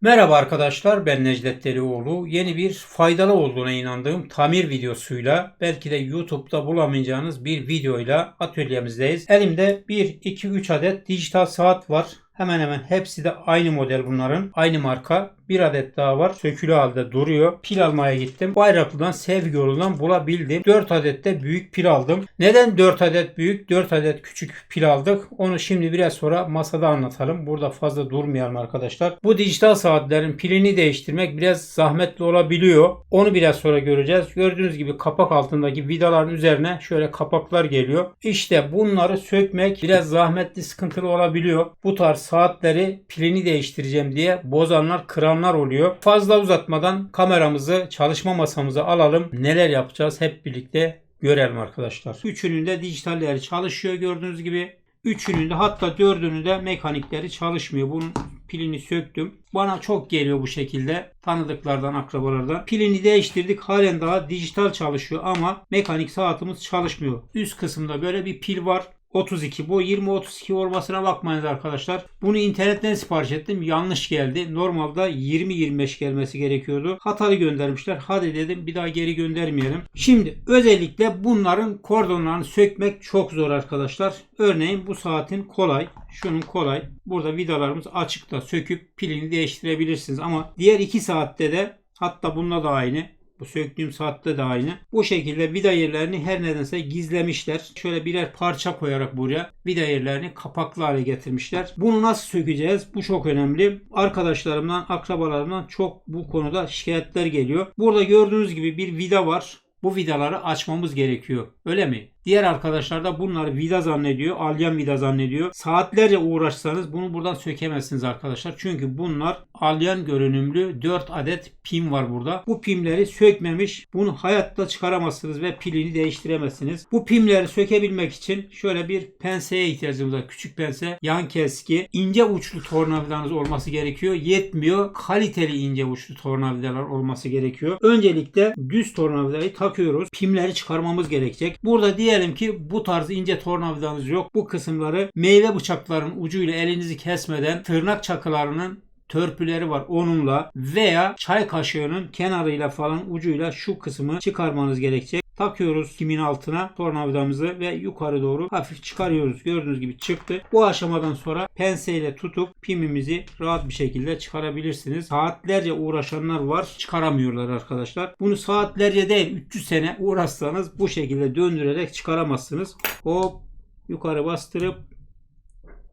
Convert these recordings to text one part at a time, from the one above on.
Merhaba arkadaşlar ben Necdet Delioğlu. Yeni bir faydalı olduğuna inandığım tamir videosuyla belki de YouTube'da bulamayacağınız bir videoyla atölyemizdeyiz. Elimde 1, 2, 3 adet dijital saat var. Hemen hemen hepsi de aynı model bunların. Aynı marka. Bir adet daha var. Sökülü halde duruyor. Pil almaya gittim. Bayraklı'dan Sevgi yolundan bulabildim. 4 adet de büyük pil aldım. Neden 4 adet büyük 4 adet küçük pil aldık? Onu şimdi biraz sonra masada anlatalım. Burada fazla durmayalım arkadaşlar. Bu dijital saatlerin pilini değiştirmek biraz zahmetli olabiliyor. Onu biraz sonra göreceğiz. Gördüğünüz gibi kapak altındaki vidaların üzerine şöyle kapaklar geliyor. İşte bunları sökmek biraz zahmetli sıkıntılı olabiliyor. Bu tarz saatleri pilini değiştireceğim diye bozanlar kıranlar oluyor. Fazla uzatmadan kameramızı çalışma masamıza alalım. Neler yapacağız hep birlikte görelim arkadaşlar. Üçünün de dijitalleri çalışıyor gördüğünüz gibi. Üçünün de hatta dördünün de mekanikleri çalışmıyor. Bunun pilini söktüm. Bana çok geliyor bu şekilde. Tanıdıklardan, akrabalardan. Pilini değiştirdik. Halen daha dijital çalışıyor ama mekanik saatimiz çalışmıyor. Üst kısımda böyle bir pil var. 32 bu 20-32 olmasına bakmayın arkadaşlar. Bunu internetten sipariş ettim. Yanlış geldi. Normalde 20-25 gelmesi gerekiyordu. Hatalı göndermişler. Hadi dedim bir daha geri göndermeyelim. Şimdi özellikle bunların kordonlarını sökmek çok zor arkadaşlar. Örneğin bu saatin kolay. Şunun kolay. Burada vidalarımız açıkta söküp pilini değiştirebilirsiniz. Ama diğer iki saatte de hatta bunda da aynı. Bu söktüğüm saatte de aynı. Bu şekilde vida yerlerini her nedense gizlemişler. Şöyle birer parça koyarak buraya vida yerlerini kapaklı hale getirmişler. Bunu nasıl sökeceğiz? Bu çok önemli. Arkadaşlarımdan, akrabalarımdan çok bu konuda şikayetler geliyor. Burada gördüğünüz gibi bir vida var. Bu vidaları açmamız gerekiyor. Öyle mi? Diğer arkadaşlar da bunları vida zannediyor. Alyan vida zannediyor. Saatlerce uğraşsanız bunu buradan sökemezsiniz arkadaşlar. Çünkü bunlar alyan görünümlü 4 adet pim var burada. Bu pimleri sökmemiş. Bunu hayatta çıkaramazsınız ve pilini değiştiremezsiniz. Bu pimleri sökebilmek için şöyle bir penseye ihtiyacımız var. Küçük pense, yan keski, ince uçlu tornavidanız olması gerekiyor. Yetmiyor. Kaliteli ince uçlu tornavidalar olması gerekiyor. Öncelikle düz tornavidayı takıyoruz. Pimleri çıkarmamız gerekecek. Burada diğer Diyelim ki bu tarz ince tornavidanız yok. Bu kısımları meyve bıçaklarının ucuyla elinizi kesmeden tırnak çakılarının törpüleri var onunla veya çay kaşığının kenarıyla falan ucuyla şu kısmı çıkarmanız gerekecek. Takıyoruz kimin altına tornavidamızı ve yukarı doğru hafif çıkarıyoruz. Gördüğünüz gibi çıktı. Bu aşamadan sonra penseyle tutup pimimizi rahat bir şekilde çıkarabilirsiniz. Saatlerce uğraşanlar var. Çıkaramıyorlar arkadaşlar. Bunu saatlerce değil 300 sene uğraşsanız bu şekilde döndürerek çıkaramazsınız. Hop yukarı bastırıp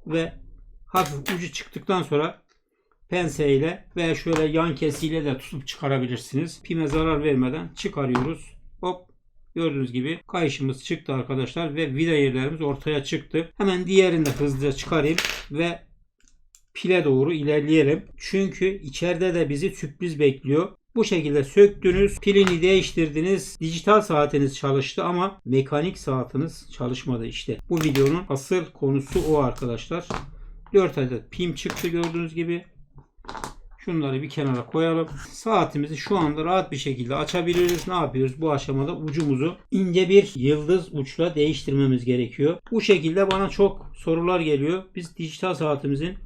ve hafif ucu çıktıktan sonra penseyle veya şöyle yan kesiyle de tutup çıkarabilirsiniz. Pime zarar vermeden çıkarıyoruz. Hop Gördüğünüz gibi kayışımız çıktı arkadaşlar ve vida yerlerimiz ortaya çıktı. Hemen diğerini de hızlıca çıkarayım ve pile doğru ilerleyelim. Çünkü içeride de bizi sürpriz bekliyor. Bu şekilde söktünüz, pilini değiştirdiniz, dijital saatiniz çalıştı ama mekanik saatiniz çalışmadı işte. Bu videonun asıl konusu o arkadaşlar. 4 adet pim çıktı gördüğünüz gibi. Şunları bir kenara koyalım. Saatimizi şu anda rahat bir şekilde açabiliriz. Ne yapıyoruz? Bu aşamada ucumuzu ince bir yıldız uçla değiştirmemiz gerekiyor. Bu şekilde bana çok sorular geliyor. Biz dijital saatimizin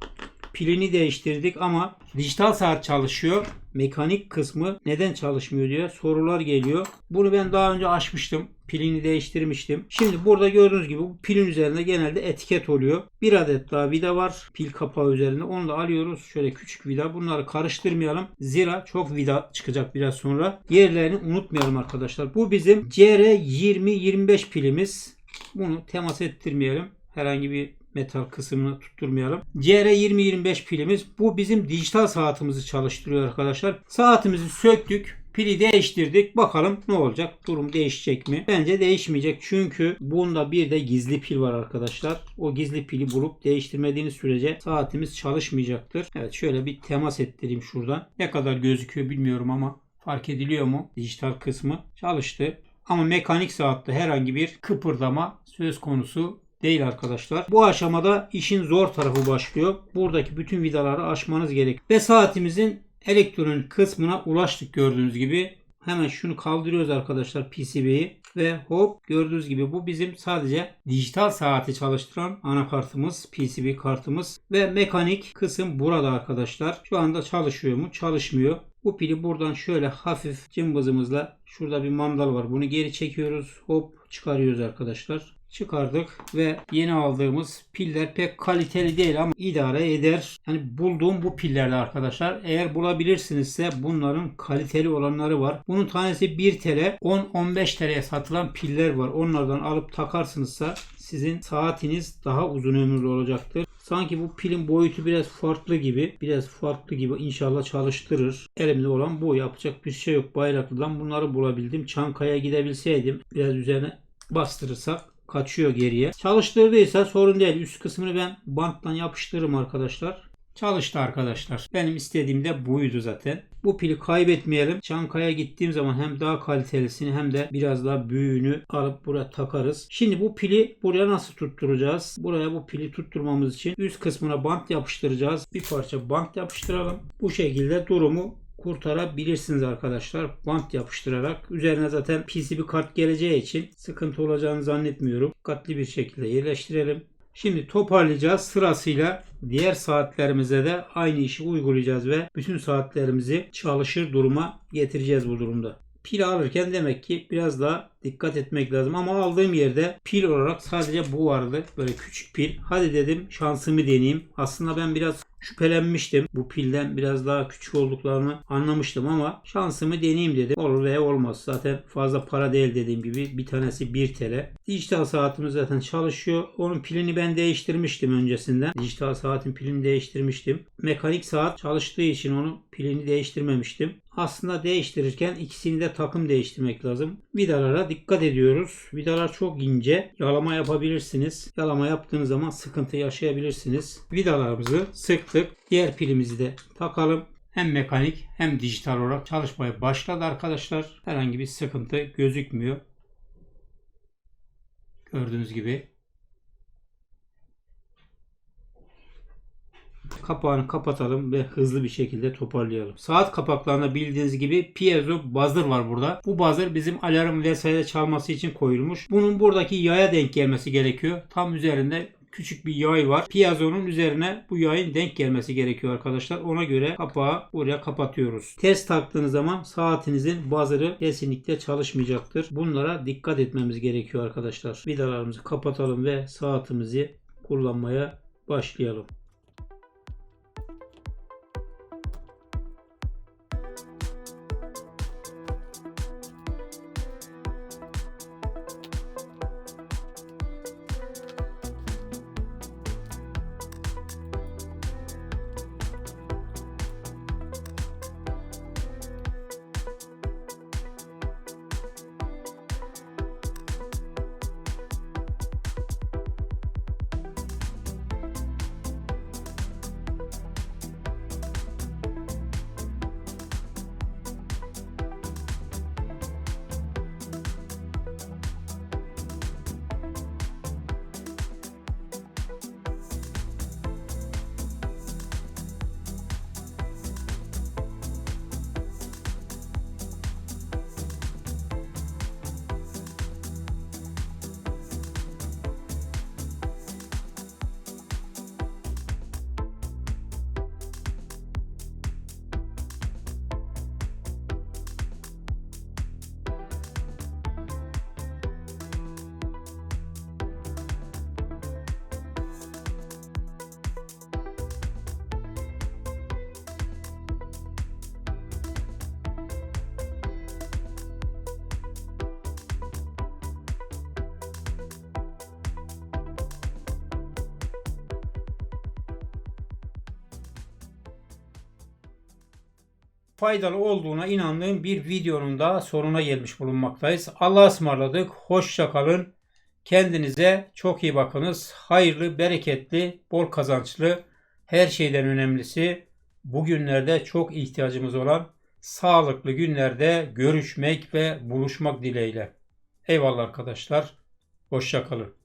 pilini değiştirdik ama dijital saat çalışıyor. Mekanik kısmı neden çalışmıyor diye sorular geliyor. Bunu ben daha önce açmıştım. Pilini değiştirmiştim. Şimdi burada gördüğünüz gibi bu pilin üzerinde genelde etiket oluyor. Bir adet daha vida var pil kapağı üzerinde. Onu da alıyoruz. Şöyle küçük vida. Bunları karıştırmayalım. Zira çok vida çıkacak biraz sonra. Yerlerini unutmayalım arkadaşlar. Bu bizim CR20-25 pilimiz. Bunu temas ettirmeyelim. Herhangi bir metal kısmını tutturmayalım. CR2025 pilimiz bu bizim dijital saatimizi çalıştırıyor arkadaşlar. Saatimizi söktük. Pili değiştirdik. Bakalım ne olacak? Durum değişecek mi? Bence değişmeyecek. Çünkü bunda bir de gizli pil var arkadaşlar. O gizli pili bulup değiştirmediğiniz sürece saatimiz çalışmayacaktır. Evet şöyle bir temas ettireyim şuradan. Ne kadar gözüküyor bilmiyorum ama fark ediliyor mu? Dijital kısmı çalıştı. Ama mekanik saatte herhangi bir kıpırdama söz konusu değil arkadaşlar. Bu aşamada işin zor tarafı başlıyor. Buradaki bütün vidaları aşmanız gerek. Ve saatimizin elektronik kısmına ulaştık gördüğünüz gibi. Hemen şunu kaldırıyoruz arkadaşlar PCB'yi ve hop gördüğünüz gibi bu bizim sadece dijital saati çalıştıran anakartımız, PCB kartımız ve mekanik kısım burada arkadaşlar. Şu anda çalışıyor mu? Çalışmıyor. Bu pili buradan şöyle hafif cımbızımızla şurada bir mandal var. Bunu geri çekiyoruz. Hop çıkarıyoruz arkadaşlar çıkardık ve yeni aldığımız piller pek kaliteli değil ama idare eder. Yani bulduğum bu pillerde arkadaşlar eğer bulabilirsinizse bunların kaliteli olanları var. Bunun tanesi 1 TL 10-15 TL'ye satılan piller var. Onlardan alıp takarsınızsa sizin saatiniz daha uzun ömürlü olacaktır. Sanki bu pilin boyutu biraz farklı gibi. Biraz farklı gibi inşallah çalıştırır. Elimde olan bu. Yapacak bir şey yok. Bayraklı'dan bunları bulabildim. Çankaya gidebilseydim biraz üzerine bastırırsak kaçıyor geriye. Çalıştırdıysa sorun değil. Üst kısmını ben banttan yapıştırırım arkadaşlar. Çalıştı arkadaşlar. Benim istediğim de buydu zaten. Bu pili kaybetmeyelim. Çankaya gittiğim zaman hem daha kalitelisini hem de biraz daha büyüğünü alıp buraya takarız. Şimdi bu pili buraya nasıl tutturacağız? Buraya bu pili tutturmamız için üst kısmına bant yapıştıracağız. Bir parça bant yapıştıralım. Bu şekilde durumu kurtarabilirsiniz arkadaşlar. Bant yapıştırarak. Üzerine zaten PCB kart geleceği için sıkıntı olacağını zannetmiyorum. Dikkatli bir şekilde yerleştirelim. Şimdi toparlayacağız. Sırasıyla diğer saatlerimize de aynı işi uygulayacağız ve bütün saatlerimizi çalışır duruma getireceğiz bu durumda. Pil alırken demek ki biraz daha dikkat etmek lazım. Ama aldığım yerde pil olarak sadece bu vardı. Böyle küçük pil. Hadi dedim şansımı deneyeyim. Aslında ben biraz şüphelenmiştim. Bu pilden biraz daha küçük olduklarını anlamıştım ama şansımı deneyeyim dedim. Olur veya olmaz. Zaten fazla para değil dediğim gibi. Bir tanesi 1 TL. Dijital saatimiz zaten çalışıyor. Onun pilini ben değiştirmiştim öncesinden. Dijital saatin pilini değiştirmiştim. Mekanik saat çalıştığı için onun pilini değiştirmemiştim. Aslında değiştirirken ikisini de takım değiştirmek lazım. Vidalara dikkat ediyoruz. Vidalar çok ince. Yalama yapabilirsiniz. Yalama yaptığınız zaman sıkıntı yaşayabilirsiniz. Vidalarımızı sıktık. Diğer pilimizi de takalım. Hem mekanik hem dijital olarak çalışmaya başladı arkadaşlar. Herhangi bir sıkıntı gözükmüyor. Gördüğünüz gibi Kapağını kapatalım ve hızlı bir şekilde toparlayalım. Saat kapaklarında bildiğiniz gibi piezo buzzer var burada. Bu buzzer bizim alarm vesaire çalması için koyulmuş. Bunun buradaki yaya denk gelmesi gerekiyor. Tam üzerinde küçük bir yay var. Piyazonun üzerine bu yayın denk gelmesi gerekiyor arkadaşlar. Ona göre kapağı buraya kapatıyoruz. Test taktığınız zaman saatinizin buzzer'ı kesinlikle çalışmayacaktır. Bunlara dikkat etmemiz gerekiyor arkadaşlar. Vidalarımızı kapatalım ve saatimizi kullanmaya başlayalım. Faydalı olduğuna inandığım bir videonun da sonuna gelmiş bulunmaktayız. Allah'a ısmarladık. Hoşça kalın. Kendinize çok iyi bakınız. Hayırlı, bereketli, bol kazançlı, her şeyden önemlisi bugünlerde çok ihtiyacımız olan sağlıklı günlerde görüşmek ve buluşmak dileğiyle. Eyvallah arkadaşlar. Hoşça kalın.